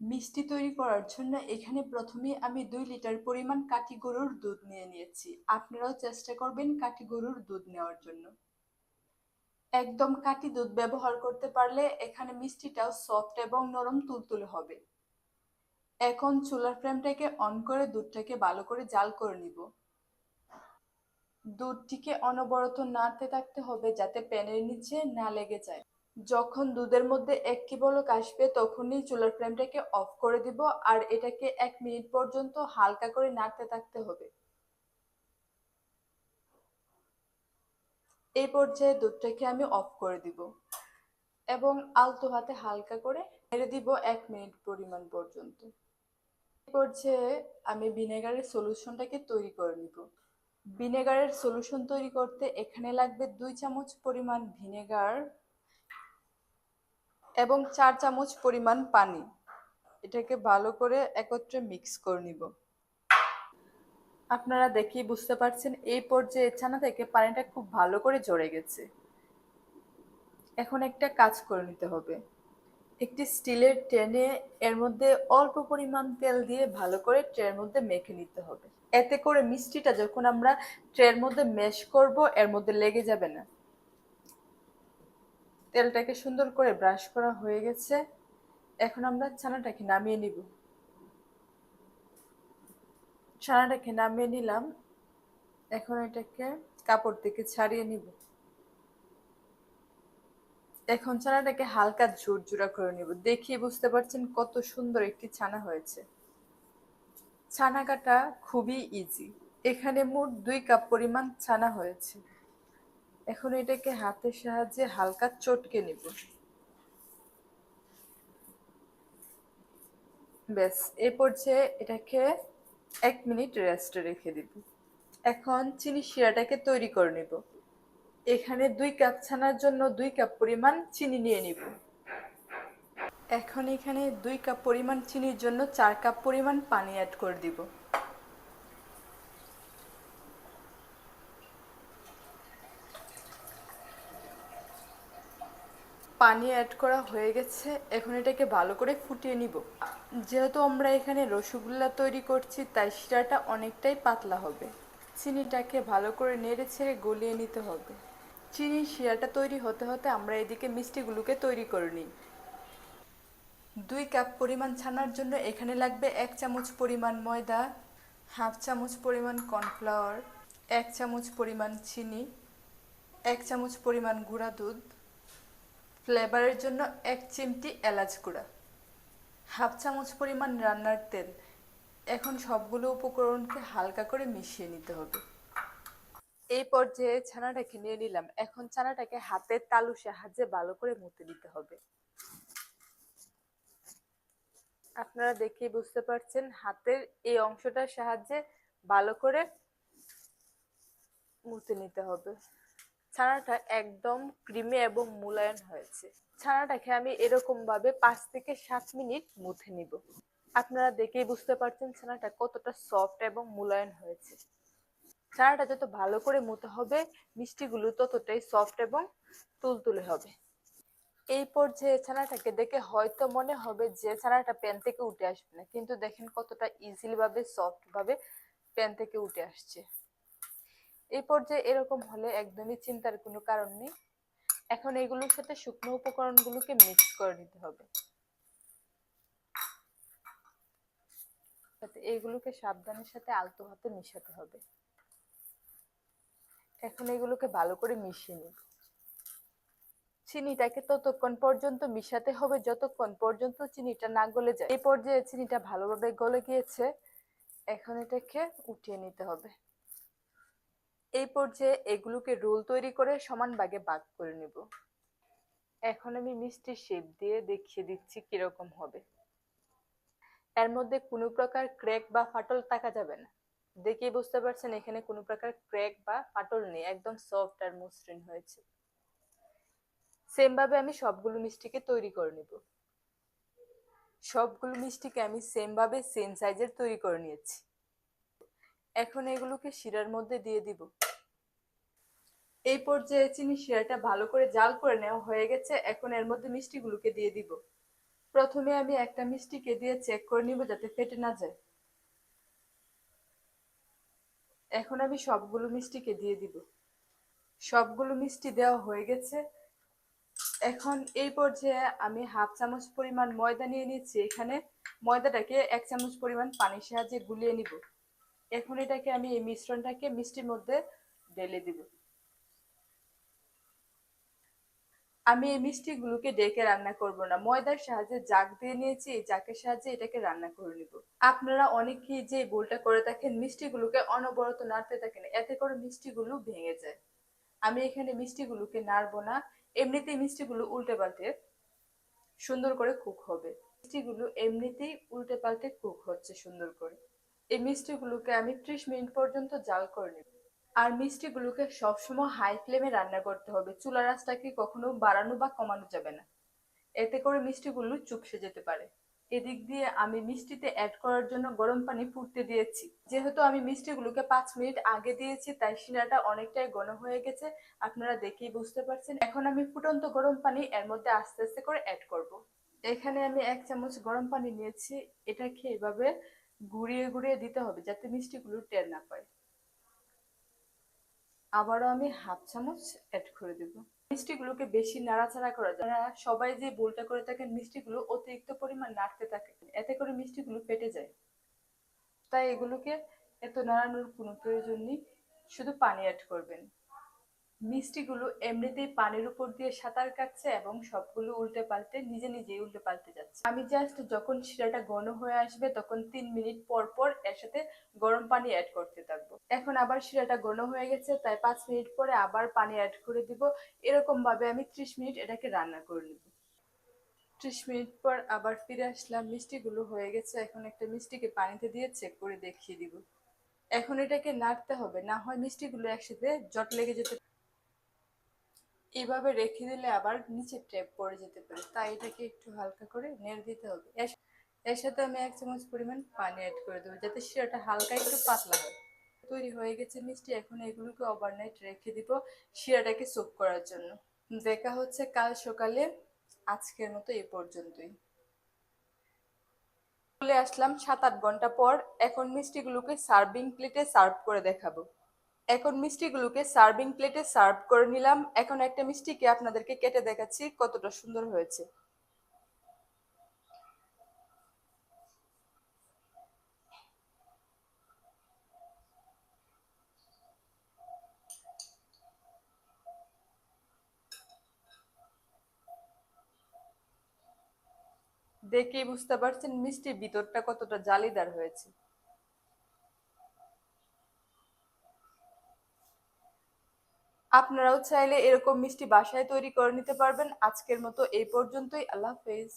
মিষ্টি তৈরি করার জন্য এখানে প্রথমে আমি দুই লিটার পরিমাণ কাঠি গরুর দুধ নিয়ে নিয়েছি। আপনারাও চেষ্টা করবেন কাঠি গরুর দুধ নেওয়ার জন্য। একদম কাঠি দুধ ব্যবহার করতে পারলে এখানে মিষ্টিটাও সফট এবং নরম তুলতুলে হবে। এখন চুলার ফ্লেমটাকে অন করে দুধটাকে ভালো করে জাল করে নিব। দুধটিকে অনবরত নাড়তে থাকতে হবে যাতে প্যানের নিচে না লেগে যায়। যখন দুধের মধ্যে এক কি বলক আসবে, তখনই চুলার ফ্লেমটাকে অফ করে দিব আর এটাকে এক মিনিট পর্যন্ত হালকা করে নাড়তে থাকতে হবে। এই পর্যায়ে দুধটাকে আমি অফ করে দিব এবং আলতো হাতে হালকা করে নেড়ে দিব এক মিনিট পরিমাণ পর্যন্ত। এই পর্যায়ে আমি ভিনেগারের সলিউশনটাকে তৈরি করে নিব। ভিনেগারের সলিউশন তৈরি করতে এখানে লাগবে দুই চামচ পরিমাণ ভিনেগার এবং চার চামচ পরিমাণ পানি। এটাকে ভালো করে একত্রে মিক্স করে নিব। আপনারা দেখি বুঝতে পারছেন, এই পর্যায়ে ছানা থেকে পানিটা খুব ভালো করে জড়ে গেছে। এখন একটা কাজ করে নিতে হবে। একটি স্টিলের ট্রেনে এর মধ্যে অল্প পরিমাণ তেল দিয়ে ভালো করে ট্রের মধ্যে মেখে নিতে হবে। এতে করে মিষ্টিটা যখন আমরা ট্রের মধ্যে মেশ করব, এর মধ্যে লেগে যাবে না। তেলটাকে সুন্দর করে ব্রাশ করা হয়ে গেছে। এখন আমরা ছানাটাকে নামিয়ে নিব। ছানাটাকে নামিয়ে নিলাম। এখন এটাকে কাপড় থেকে ছাড়িয়ে নিব। এখন ছানাটাকে হালকা ঝুরঝুরা করে নিব। দেখিয়ে বুঝতে পারছেন কত সুন্দর একটি ছানা হয়েছে। ছানা কাটা খুবই ইজি এখানে মোট দুই কাপ পরিমাণ ছানা হয়েছে। এখন এটাকে হাতের সাহায্যে হালকা চটকে নিব। ব্যাস, এ পর্যায়ে এটাকে এক মিনিট রেস্টে রেখে দিব। এখন চিনি শিরাটাকে তৈরি করে নিব। এখানে দুই কাপ ছানার জন্য দুই কাপ পরিমাণ চিনি নিয়ে নিব। এখন এখানে দুই কাপ পরিমাণ চিনির জন্য চার কাপ পরিমাণ পানি অ্যাড করে দিব। পানি অ্যাড করা হয়ে গেছে, এখন এটাকে ভালো করে ফুটিয়ে নিব। যেহেতু আমরা এখানে রসগোল্লা তৈরি করছি, তাই শিরাটা অনেকটাই পাতলা হবে। চিনিটাকে ভালো করে নেড়ে ছেড়ে গলিয়ে নিতে হবে। চিনির শিরাটা তৈরি হতে হতে আমরা এদিকে মিষ্টিগুলোকে তৈরি করে নিই। দুই কাপ পরিমাণ ছানার জন্য এখানে লাগবে এক চামচ পরিমাণ ময়দা, হাফ চামচ পরিমাণ কর্নফ্লাওয়ার, এক চামচ পরিমাণ চিনি, এক চামচ পরিমাণ গুঁড়া দুধ ফ্লেভারের জন্য এক চিমটি এলাচ গুঁড়া, হাফ চামচ পরিমাণ রান্নার তেল। এখন সবগুলো উপকরণকে হালকা করে মিশিয়ে নিতে হবে। এই পর্যায়ে ছানাটাকে নিয়ে নিলাম। এখন ছানাটাকে হাতের তালু সাহায্যে ভালো করে মুতে দিতে হবে। আপনারা দেখেই বুঝতে পারছেন, হাতের এই অংশটার সাহায্যে ভালো করে মুতে নিতে হবে। ছানাটা একদম ক্রিমি এবং মোলায়েম হয়েছে। ছানাটাকে আমি এরকম ভাবে পাঁচ থেকে সাত মিনিট মুথে নিব। আপনারা দেখেই বুঝতে পারছেন ছানাটা কতটা সফট এবং মোলায়েম হয়েছে। ছানাটা যত ভালো করে মুতে হবে, মিষ্টিগুলো ততটাই সফট এবং তুলতুলে হবে। এই পর্যায়ে ছানাটাকে দেখে হয়তো মনে হবে যে ছানাটা প্যান থেকে উঠে আসবে না, কিন্তু দেখেন কতটা ইজিলি ভাবে সফট ভাবে প্যান থেকে উঠে আসছে। এই পর্যায়ে এরকম হলে একদমই চিন্তার কোনো কারণ নেই। এখন এগুলোর সাথে শুকনো উপকরণগুলোকে মিক্স করে নিতে হবে। এগুলোকে সাবধানের সাথে আলতো হাতে মিশাতে হবে। এখন এগুলোকে ভালো করে মিশিয়ে নিব চিনিটাকে ততক্ষণ পর্যন্ত মিশাতে হবে, যতক্ষণ পর্যন্ত চিনিটা না গলে যায়। এই পর্যায়ে চিনিটা ভালোভাবে গলে গিয়েছে, এখন এটাকে উঠিয়ে নিতে হবে। এই পর্যায়ে এগুলোকে রোল তৈরি করে সমান ভাগে ভাগ করে নেব। এখন আমি মিষ্টি শেপ দিয়ে দেখিয়ে দিচ্ছি কীরকম হবে। এর মধ্যে কোনো প্রকার ক্র্যাক বা ফাটল থাকা যাবে না। দেখেই বুঝতে পারছেন, এখানে কোনো প্রকার ক্র্যাক বা ফাটল নেই, একদম সফট আর মসৃণ হয়েছে। সেম ভাবে আমি সবগুলো মিষ্টিকে তৈরি করে নেব। সবগুলো মিষ্টিকে আমি সেম ভাবে সেম সাইজের তৈরি করে নিয়েছি। এখন এগুলোকে শিরার মধ্যে দিয়ে দিব। এই পর্যায়ে চিনি শিরাটা ভালো করে জাল করে নেওয়া হয়ে গেছে। এখন এর মধ্যে মিষ্টিগুলোকে দিয়ে দিব। প্রথমে আমি একটা মিষ্টিকে দিয়ে চেক করে নিব যাতে ফেটে না যায়। এখন আমি সবগুলো মিষ্টিকে দিয়ে দিব। সবগুলো মিষ্টি দেওয়া হয়ে গেছে। এখন এই পর্যায়ে আমি হাফ চামচ পরিমাণ ময়দা নিয়ে নিচ্ছি। এখানে ময়দাটাকে এক চামচ পরিমাণ পানির সাহায্যে গুলিয়ে নিব। এখন এটাকে আমি এই মিশ্রণটাকে মিষ্টির মধ্যে ঢেলে দিব। আমি এই মিষ্টিগুলোকে ডেকে রান্না করব না। ময়দার সাহায্যে জাগ দিয়ে নিয়েছি, এই জাকের সাহায্যে এটাকে রান্না করে নিব। আপনারা অনেকেই যে ভুলটা করে থাকেন, মিষ্টিগুলোকে অনবরত নাড়তে থাকেন, এতে করে মিষ্টিগুলো ভেঙে যায়। আমি এখানে মিষ্টিগুলোকে নাড়বো না, এমনিতেই মিষ্টিগুলো উল্টে পাল্টে সুন্দর করে কুক হবে। মিষ্টিগুলো এমনিতেই উল্টে পাল্টে কুক হচ্ছে সুন্দর করে। এই মিষ্টিগুলোকে আমি ত্রিশ মিনিট পর্যন্ত জাল করে নেব। আর মিষ্টিগুলোকে সবসময় হাই ফ্লেমে রান্না করতে হবে। চুলা রাসটাকে কখনো বাড়ানো বা কমানো যাবে না। এতে করে মিষ্টিগুলো চুপসে যেতে পারে। এদিক দিয়ে আমি মিষ্টিতে অ্যাড করার জন্য গরম পানি ফুটতে দিয়েছি। যেহেতু আমি মিষ্টিগুলোকে পাঁচ মিনিট আগে দিয়েছি, তাই শিরাটা অনেকটাই ঘন হয়ে গেছে। আপনারা দেখেই বুঝতে পারছেন। এখন আমি ফুটন্ত গরম পানি এর মধ্যে আস্তে আস্তে করে অ্যাড করব। এখানে আমি এক চামচ গরম পানি নিয়েছি। এটাকে এভাবে ঘুরিয়ে ঘুরিয়ে দিতে হবে যাতে মিষ্টিগুলো টের না পায়। আবারও আমি হাফ চামচ অ্যাড করে দেব। মিষ্টিগুলোকে বেশি নাড়াচাড়া করা যায় সবাই যে ভুলটা করে থাকেন, মিষ্টিগুলো অতিরিক্ত পরিমাণ নাড়তে থাকে। এতে করে মিষ্টিগুলো ফেটে যায়। তাই এগুলোকে এত নাড়ানোর কোনো প্রয়োজন নেই, শুধু পানি অ্যাড করবেন। মিষ্টিগুলো এমনিতেই পানির উপর দিয়ে সাঁতার কাটছে এবং সবগুলো উল্টে পাল্টে, নিজে নিজেই উল্টে পাল্টে যাচ্ছে। আমি জাস্ট যখন শিরাটা ঘন হয়ে আসবে, তখন তিন মিনিট পর পর এর সাথে গরম পানি অ্যাড করতে থাকব। এখন আবার শিরাটা ঘন হয়ে গেছে, তাই পাঁচ মিনিট পরে আবার পানি অ্যাড করে দিব। এরকম ভাবে আমি ত্রিশ মিনিট এটাকে রান্না করে নিব। ত্রিশ মিনিট পর আবার ফিরে আসলাম, মিষ্টিগুলো হয়ে গেছে। এখন একটা মিষ্টিকে পানিতে দিয়ে চেক করে দেখিয়ে দিব। এখন এটাকে নাড়তে হবে, না হয় মিষ্টিগুলো একসাথে জট লেগে যেতে এইভাবে রেখে দিলে আবার নিচে ট্যাপ পড়ে যেতে পারে। তাই এটাকে একটু হালকা করে নেড়ে দিতে হবে। এর সাথে আমি এক চামচ পরিমাণ পানি অ্যাড করে দেবো, যাতে শিরাটা হালকা একটু পাতলা হয়। তৈরি হয়ে গেছে মিষ্টি, এখন এগুলোকে ওভারনাইট রেখে দিব শিরাটাকে সোপ করার জন্য। দেখা হচ্ছে কাল সকালে, আজকের মতো এ পর্যন্তই। চলে আসলাম সাত আট ঘণ্টা পর, এখন মিষ্টিগুলোকে সার্ভিং প্লেটে সার্ভ করে দেখাবো। এখন মিষ্টিগুলোকে সার্ভিং প্লেটে সার্ভ করে নিলাম। এখন একটা মিষ্টিকে আপনাদেরকে কেটে দেখাচ্ছি কতটা সুন্দর হয়েছে। দেখেই বুঝতে পারছেন, মিষ্টির ভিতরটা কতটা জালিদার হয়েছে। আপনারাও চাইলে এরকম মিষ্টি বাসায় তৈরি করে নিতে পারবেন। আজকের মতো এই পর্যন্তই। আল্লাহ হাফেজ।